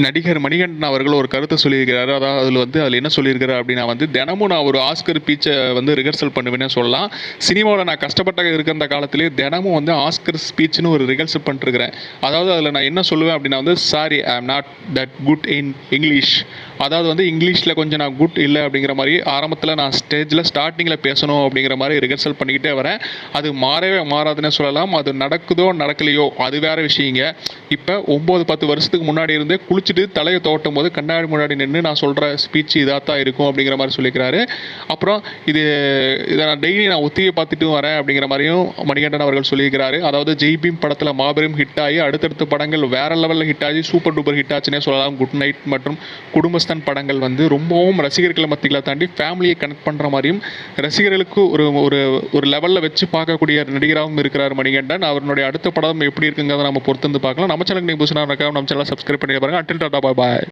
நடிகர் மணிகண்டன் அவர்கள் ஒரு கருத்தை சொல்லியிருக்கிறாரு. அதாவது அதில் வந்து அதில் என்ன சொல்லியிருக்கிறார் அப்படின்னா வந்து தினமும் நான் ஒரு ஆஸ்கர் பீச்சை வந்து ரிஹர்சல் பண்ணுவேன்னு சொல்லலாம். சினிமாவில் நான் கஷ்டப்பட்ட இருக்கிற காலத்திலே தினமும் வந்து ஆஸ்கர் ஸ்பீச்னு ஒரு ரிஹர்சல் பண்ணிருக்கிறேன். அதாவது அதில் நான் என்ன சொல்லுவேன் அப்படின்னா வந்து sorry I am not that good in English அதாவது வந்து இங்கிலீஷில் கொஞ்சம் நான் குட் இல்லை அப்படிங்கிற மாதிரி ஆரம்பத்தில் நான் ஸ்டேஜில் ஸ்டார்டிங்கில் பேசணும் அப்படிங்கிற மாதிரி ரிஹர்சல் பண்ணிக்கிட்டே வரேன். அது மாறவே மாறாதுன்னே சொல்லலாம். அது நடக்குதோ நடக்கலையோ அது வேற விஷயங்க. இப்போ ஒம்பது பத்து வருஷத்துக்கு முன்னாடி இருந்தே குளிச்சுட்டு தலையை தோட்டும் போது கண்ணாடி முன்னாடி நின்று நான் சொல்கிற ஸ்பீச் இதாக தான் இருக்கும் அப்படிங்கிற மாதிரி சொல்லிக்கிறாரு. அப்புறம் இது இதை நான் டெய்லி நான் ஒத்திகை பார்த்துட்டு வரேன் அப்படிங்கிற மாதிரியும் மணிகண்டன் அவர்கள் சொல்லியிருக்கிறாரு. அதாவது ஜெய்பீம் படத்தில் மாபெரும் ஹிட் ஆகி அடுத்தடுத்த படங்கள் வேற லெவலில் ஹிட் ஆகி சூப்பர் டூப்பர் ஹிட் ஆச்சுன்னே சொல்லலாம். குட் நைட் மற்றும் குடும்பஸ்தான் படங்கள் வந்து ரொம்பவும் ரசிகர்களை மத்திகளை தாண்டி ஃபேமிலியை கனெக்ட் பண்ணுற மாதிரியும் ரசிகர்களுக்கு ஒரு ஒரு ஒரு லெவலில் வச்சு பார்க்கக்கூடிய நடிகராகவும் இருக்கிறார் மணிகண்டன். அவருடைய அடுத்த படம் எப்படி இருக்குங்கிறத நம்ம பொறுத்து வந்து பார்க்கலாம். நம்ம சேனலுக்கு நீங்கள் புதுசாக நம்ம சேனலை சப்ஸ்கிரைப் பண்ணி பாருங்க. content. Bye bye.